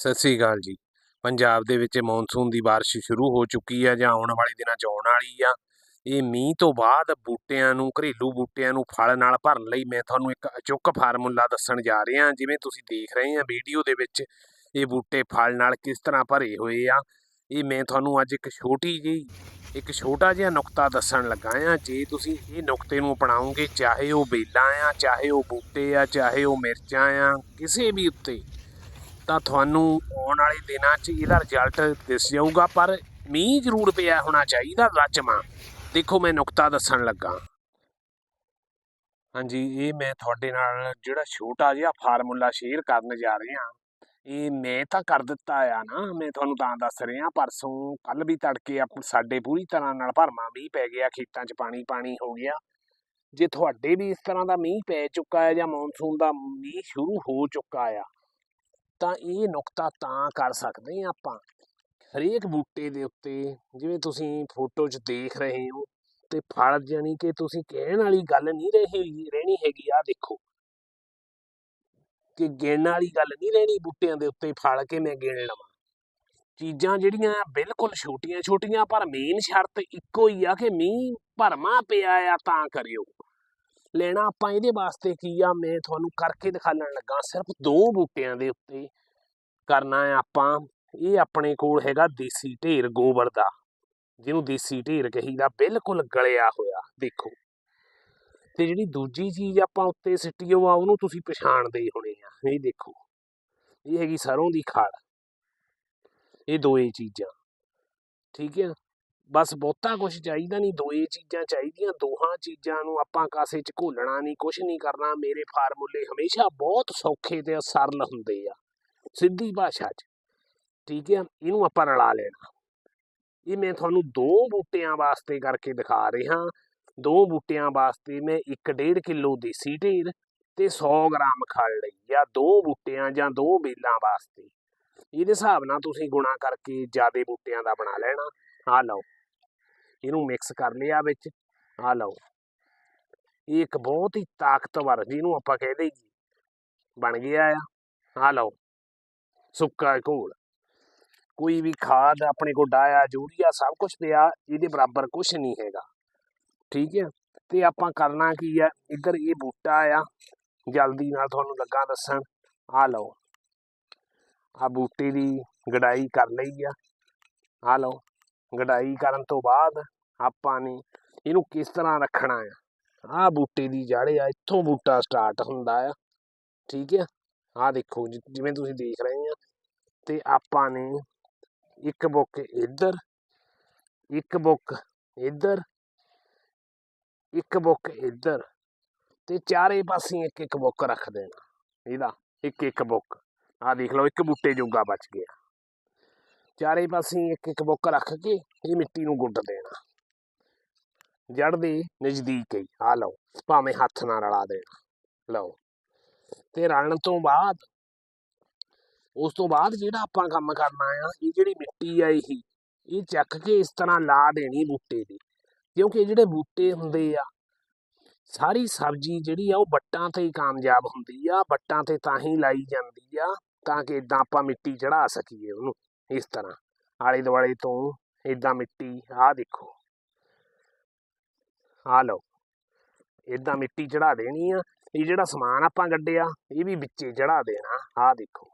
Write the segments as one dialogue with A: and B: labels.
A: ਸਤਿ ਸ੍ਰੀ ਅਕਾਲ ਜੀ। ਪੰਜਾਬ ਦੇ ਵਿੱਚ ਮੌਨਸੂਨ ਦੀ ਬਾਰਿਸ਼ ਸ਼ੁਰੂ ਹੋ ਚੁੱਕੀ ਹੈ ਜਾਂ ਆਉਣ ਵਾਲੇ ਦਿਨਾਂ 'ਚ ਆਉਣ ਵਾਲੀ ਆ। ਇਹ ਮੀਂਹ ਤੋਂ ਬਾਅਦ ਬੂਟਿਆਂ ਨੂੰ, ਘਰੇਲੂ ਬੂਟਿਆਂ ਨੂੰ ਫਲ ਨਾਲ ਭਰਨ ਲਈ ਮੈਂ ਤੁਹਾਨੂੰ ਇੱਕ ਅਚੁੱਕ ਫਾਰਮੂਲਾ ਦੱਸਣ ਜਾ ਰਿਹਾ ਜਿਵੇਂ ਤੁਸੀਂ ਦੇਖ ਰਹੇ ਆ ਵੀਡੀਓ ਦੇ ਵਿੱਚ ਇਹ ਬੂਟੇ ਫਲ ਨਾਲ ਕਿਸ ਤਰ੍ਹਾਂ ਭਰੇ ਹੋਏ ਆ। ਇਹ ਮੈਂ ਤੁਹਾਨੂੰ ਅੱਜ ਇੱਕ ਛੋਟੀ ਜਿਹੀ, ਇੱਕ ਛੋਟਾ ਜਿਹਾ ਨੁਕਤਾ ਦੱਸਣ ਲੱਗਾ ਆ ਜੇ ਤੁਸੀਂ ਇਹ ਨੁਕਤੇ ਨੂੰ ਅਪਣਾਓਗੇ, ਚਾਹੇ ਉਹ ਬੇਲਾਂ ਆ, ਚਾਹੇ ਉਹ ਬੂਟੇ ਆ, ਚਾਹੇ ਉਹ ਮਿਰਚਾਂ ਆ, ਕਿਸੇ ਵੀ ਉੱਤੇ ਤਾਂ ਤੁਹਾਨੂੰ ਆਉਣ ਵਾਲੇ ਦਿਨਾਂ 'ਚ ਇਹਦਾ ਰਿਜ਼ਲਟ ਦਿਸ ਜਾਊਗਾ, ਪਰ ਮੀਂਹ ਜ਼ਰੂਰ ਪਿਆ ਹੋਣਾ ਚਾਹੀਦਾ ਰਚਮਾ ਦੇਖੋ, ਮੈਂ ਨੁਕਤਾ ਦੱਸਣ ਲੱਗਾ। ਹਾਂਜੀ, ਇਹ ਮੈਂ ਤੁਹਾਡੇ ਨਾਲ ਜਿਹੜਾ ਛੋਟਾ ਜਿਹਾ ਫਾਰਮੂਲਾ ਸ਼ੇਅਰ ਕਰਨ ਜਾ ਰਿਹਾ, ਇਹ ਮੈਂ ਤਾਂ ਕਰ ਦਿੱਤਾ ਆ ਨਾ, ਮੈਂ ਤੁਹਾਨੂੰ ਤਾਂ ਦੱਸ ਰਿਹਾ, ਪਰਸੋਂ ਕੱਲ ਵੀ ਤੜਕੇ ਆਪ ਸਾਡੇ ਪੂਰੀ ਤਰ੍ਹਾਂ ਨਾਲ ਭਰਮਾ ਮੀਂਹ ਪੈ ਗਿਆ, ਖੇਤਾਂ 'ਚ ਪਾਣੀ ਪਾਣੀ ਹੋ ਗਿਆ। ਜੇ ਤੁਹਾਡੇ ਵੀ ਇਸ ਤਰ੍ਹਾਂ ਦਾ ਮੀਂਹ ਪੈ ਚੁੱਕਾ ਹੈ ਜਾਂ ਮੌਨਸੂਨ ਦਾ ਮੀਂਹ ਸ਼ੁਰੂ ਹੋ ਚੁੱਕਾ ਆ ਤਾਂ ਇਹ ਨੁਕਤਾ ਤਾਂ ਕਰ ਸਕਦੇ ਹਾਂ ਆਪਾਂ। ਹਰੇਕ ਬੂਟੇ ਦੇ ਉੱਤੇ, ਜਿਵੇਂ ਤੁਸੀਂ ਫੋਟੋ 'ਚ ਦੇਖ ਰਹੇ ਹੋ, ਤੇ ਫਲ ਜਾਨੀ ਕਿ ਤੁਸੀਂ ਕਹਿਣ ਵਾਲੀ ਗੱਲ ਨਹੀਂ ਰਹੀ ਰਹਿਣੀ ਹੈਗੀ ਆ ਦੇਖੋ। ਕਿ ਗਿਣਨ ਵਾਲੀ ਗੱਲ ਨਹੀਂ ਰਹਿਣੀ ਬੂਟਿਆਂ ਦੇ ਉੱਤੇ ਫਲ ਕੇ ਮੈਂ ਗਿਣ ਲਵਾਂ। ਚੀਜ਼ਾਂ ਜਿਹੜੀਆਂ ਬਿਲਕੁਲ ਛੋਟੀਆਂ ਛੋਟੀਆਂ ਪਰ ਮੇਨ ਸ਼ਰਤ ਇੱਕੋ ਹੀ ਆ ਕਿ ਮੀਂਹ ਭਰਮਾ ਪਿਆ ਆ ਤਾਂ ਕਰਿਓ। ਲੈਣਾ ਆਪਾਂ ਇਹਦੇ ਵਾਸਤੇ ਕੀ ਆ? ਮੈਂ ਤੁਹਾਨੂੰ ਕਰਕੇ ਦਿਖਾਉਣ ਲੱਗਾ, ਸਿਰਫ ਦੋ ਬੂਟਿਆਂ ਦੇ ਉੱਤੇ ਕਰਨਾ ਹੈ ਆਪਾਂ। ਇਹ ਆਪਣੇ ਕੋਲ ਹੈਗਾ ਦੇਸੀ ਢੇਰ ਗੋਬਰ ਦਾ, ਜਿਹਨੂੰ ਦੇਸੀ ਢੇਰ ਕਹੀਦਾ, ਬਿਲਕੁਲ ਗਲਿਆ ਹੋਇਆ, ਦੇਖੋ। ਤੇ ਜਿਹੜੀ ਦੂਜੀ ਚੀਜ਼ ਆਪਾਂ ਉੱਤੇ ਸਿੱਟੀਓ ਆ ਉਹਨੂੰ ਤੁਸੀਂ ਪਛਾਣਦੇ ਹੀ ਹੋਣੇ ਆ, ਇਹ ਦੇਖੋ। ਇਹ ਹੈਗੀ ਸਰੋਂ ਦੀ ਖਾਲ। ਇਹ ਦੋਏ ਚੀਜ਼ਾਂ, ਠੀਕ ਹੈ ਬਸ ਬਹੁਤਾ ਕੁਝ ਚਾਹੀਦਾ ਨਹੀਂ ਦੋਏ ਚੀਜ਼ਾਂ ਚਾਹੀਦੀਆਂ, ਦੋਹਾਂ ਚੀਜ਼ਾਂ ਨੂੰ ਆਪਾਂ ਕਾਸੇ 'ਚ ਘੋਲਣਾ ਨਹੀਂ ਕੁਝ ਨਹੀਂ ਕਰਨਾ। ਮੇਰੇ ਫਾਰਮੂਲੇ ਹਮੇਸ਼ਾ ਬਹੁਤ ਸੌਖੇ ਤੇ ਸਰਲ ਹੁੰਦੇ ਆ, ਸਿੱਧੀ ਭਾਸ਼ਾ 'ਚ। ਠੀਕ ਹੈ ਇਹਨੂੰ ਆਪਾਂ ਰਲਾ ਲੈਣਾ। ਇਹ ਮੈਂ ਤੁਹਾਨੂੰ ਦੋ ਬੂਟਿਆਂ ਵਾਸਤੇ ਕਰਕੇ ਦਿਖਾ ਰਿਹਾ। ਦੋ ਬੂਟਿਆਂ ਵਾਸਤੇ ਮੈਂ 1.5 ਕਿਲੋ ਦੇਸੀ ਢੇਰ ਤੇ 100 ਗ੍ਰਾਮ ਖਲ ਲਈ ਜਾਂ ਦੋ ਬੂਟਿਆਂ ਜਾਂ ਦੋ ਬੇਲਾਂ ਵਾਸਤੇ। ਇਹਦੇ ਹਿਸਾਬ ਨਾਲ ਤੁਸੀਂ ਗੁਣਾ ਕਰਕੇ ਜਿਆਦੇ ਬੂਟਿਆਂ ਦਾ ਬਣਾ ਲੈਣਾ। ਆ ਲਓ। ਇਹਨੂੰ ਮਿਕਸ ਕਰ ਲਿਆ ਵਿੱਚ। ਆ ਲਓ। ਇਹ ਇੱਕ ਬਹੁਤ ਹੀ ਤਾਕਤਵਰ, ਜਿਹਨੂੰ ਆਪਾਂ ਕਹਿੰਦੇ ਜੀ ਬਣ ਗਿਆ ਆ। ਆ ਲਓ। ਸੁੱਕਾ ਘੋਲ। ਕੋਈ ਵੀ ਖਾਦ ਆਪਣੇ ਕੋਲ ਡਾਇਆ, ਯੂਰੀਆ ਸਭ ਕੁਝ ਪਿਆ, ਇਹਦੇ ਬਰਾਬਰ ਕੁਝ ਨਹੀਂ ਹੈਗਾ। ਠੀਕ ਹੈ? ਤੇ ਆਪਾਂ ਕਰਨਾ ਕੀ ਆ? ਇੱਧਰ ਇਹ ਬੂਟਾ ਆ। ਜਲਦੀ ਨਾਲ ਤੁਹਾਨੂੰ ਲੱਗਾ ਦੱਸਣ। ਆ ਲਓ। ਆ ਬੂਟੇ ਦੀ ਗਡਾਈ ਕਰ ਲਈ ਆ। ਆ ਲਓ। ਗਡਾਈ ਕਰਨ ਤੋਂ ਬਾਅਦ ਆਪਾਂ ਨੇ ਇਹਨੂੰ ਕਿਸ ਤਰ੍ਹਾਂ ਰੱਖਣਾ ਆ? ਆ ਬੂਟੇ ਦੀ ਜੜ ਆ, ਇੱਥੋਂ ਬੂਟਾ ਸਟਾਰਟ ਹੁੰਦਾ ਆ। ਠੀਕ ਆ? ਆ ਦੇਖੋ ਜਿਵੇਂ ਤੁਸੀਂ ਦੇਖ ਰਹੇ ਆ। ਤੇ ਆਪਾਂ ਨੇ ਇੱਕ ਬੁੱਕ ਇੱਧਰ, ਇੱਕ ਬੁੱਕ ਇੱਧਰ, ਇੱਕ ਬੁੱਕ ਇੱਧਰ ਤੇ ਚਾਰੇ ਪਾਸੇ ਇੱਕ ਇੱਕ ਬੁੱਕ ਰੱਖ ਦੇਣਾ। ਇਹਦਾ ਇੱਕ ਇੱਕ ਬੁੱਕ। ਆ ਦੇਖ ਲਓ, ਇੱਕ ਬੂਟੇ ਜੋਗਾ ਬਚ ਗਿਆ। ਚਾਰੇ ਪਾਸੇ ਇੱਕ ਇੱਕ ਬੁੱਕ ਰੱਖ ਕੇ ਇਹ ਮਿੱਟੀ ਨੂੰ ਗੁੱਡ ਦੇਣਾ। ਜੜ ਦੇ ਨਜ਼ਦੀਕ ਹੀ ਆ ਲਓ, ਭਾਵੇਂ ਹੱਥ ਨਾਲ ਰਲਾ ਦੇਣਾ। ਲਓ, ਤੇ ਰਲਣ ਤੋਂ ਬਾਅਦ, ਉਸ ਤੋਂ ਬਾਅਦ ਜਿਹੜਾ ਆਪਾਂ ਕੰਮ ਕਰਨਾ ਆ, ਇਹ ਜਿਹੜੀ ਮਿੱਟੀ ਆ ਇਹ ਇਹ ਚੱਕ ਕੇ ਇਸ ਤਰ੍ਹਾਂ ਲਾ ਦੇਣੀ ਬੂਟੇ ਦੀ ਕਿਉਂਕਿ ਜਿਹੜੇ ਬੂਟੇ ਹੁੰਦੇ ਆ, ਸਾਰੀ ਸਬਜ਼ੀ ਜਿਹੜੀ ਆ ਉਹ ਵੱਟਾਂ ਤੇ ਹੀ ਕਾਮਯਾਬ ਹੁੰਦੀ ਆ, ਵੱਟਾਂ ਤੇ ਤਾਂ ਹੀ ਲਾਈ ਜਾਂਦੀ ਆ, ਤਾਂ ਕਿ ਇਦਾਂ ਆਪਾਂ ਮਿੱਟੀ ਚੜਾ ਸਕੀਏ ਉਹਨੂੰ। ਇਸ ਤਰ੍ਹਾਂ। ਆਲੇ ਦੁਆਲੇ ਤੋਂ ਇਦਾਂ ਮਿੱਟੀ, ਆਹ ਦੇਖੋ। ਆ ਲਓ। ਇਦਾਂ ਮਿੱਟੀ ਚੜਾ ਦੇਣੀ ਆ। ਇਹ ਜਿਹੜਾ ਸਮਾਨ ਆਪਾਂ ਗੱਡਿਆ ਇਹ ਵੀ ਵਿੱਚੇ ਚੜਾ ਦੇਣਾ। ਆਹ ਦੇਖੋ।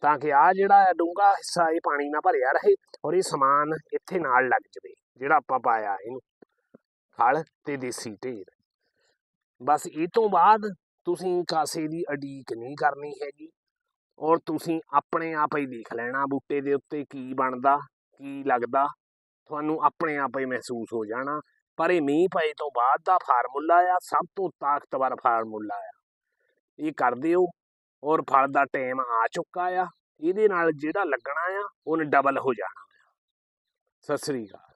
A: ਤਾਂ ਕਿ ਆ ਜਿਹੜਾ ਡੂੰਗਾ ਹਿੱਸਾ ਇਹ ਪਾਣੀ ਨਾਲ ਭਰਿਆ ਰਹੇ ਔਰ ਇਹ ਸਮਾਨ ਇੱਥੇ ਨਾਲ ਲੱਗ ਜਵੇ, ਜਿਹੜਾ ਆਪਾਂ ਪਾਇਆ ਇਹਨੂੰ। ਹਲ ਤੇ ਦੇਸੀ ਢੇਰ। ਬਸ ਇਹ ਤੋਂ ਬਾਅਦ ਤੁਸੀਂ ਕਾਸੇ ਦੀ ਅਡੀਕ ਨਹੀਂ ਕਰਨੀ ਹੈਗੀ। ਔਰ ਤੁਸੀਂ ਆਪਣੇ ਆਪ ਹੀ ਦੇਖ ਲੈਣਾ ਬੂਟੇ ਦੇ ਉੱਤੇ ਕੀ ਬਣਦਾ, ਕੀ ਲੱਗਦਾ। ਤੁਹਾਨੂੰ ਆਪਣੇ ਆਪ ਹੀ ਮਹਿਸੂਸ ਹੋ ਜਾਣਾ। ਪਰ ਇਹ ਮੀਂਹ ਪਏ ਤੋਂ ਬਾਅਦ ਦਾ ਫਾਰਮੂਲਾ ਆ, ਸਭ ਤੋਂ ਤਾਕਤਵਰ ਫਾਰਮੂਲਾ ਆ। ਇਹ ਕਰ ਦਿਓ ਔਰ ਫਲ ਦਾ ਟਾਈਮ ਆ ਚੁੱਕਾ ਆ। ਇਹਦੇ ਨਾਲ ਜਿਹੜਾ ਲੱਗਣਾ ਆ, ਉਹਨੇ ਡਬਲ ਹੋ ਜਾਣਾ ਸਤਿ ਸ੍ਰੀ ਅਕਾਲ।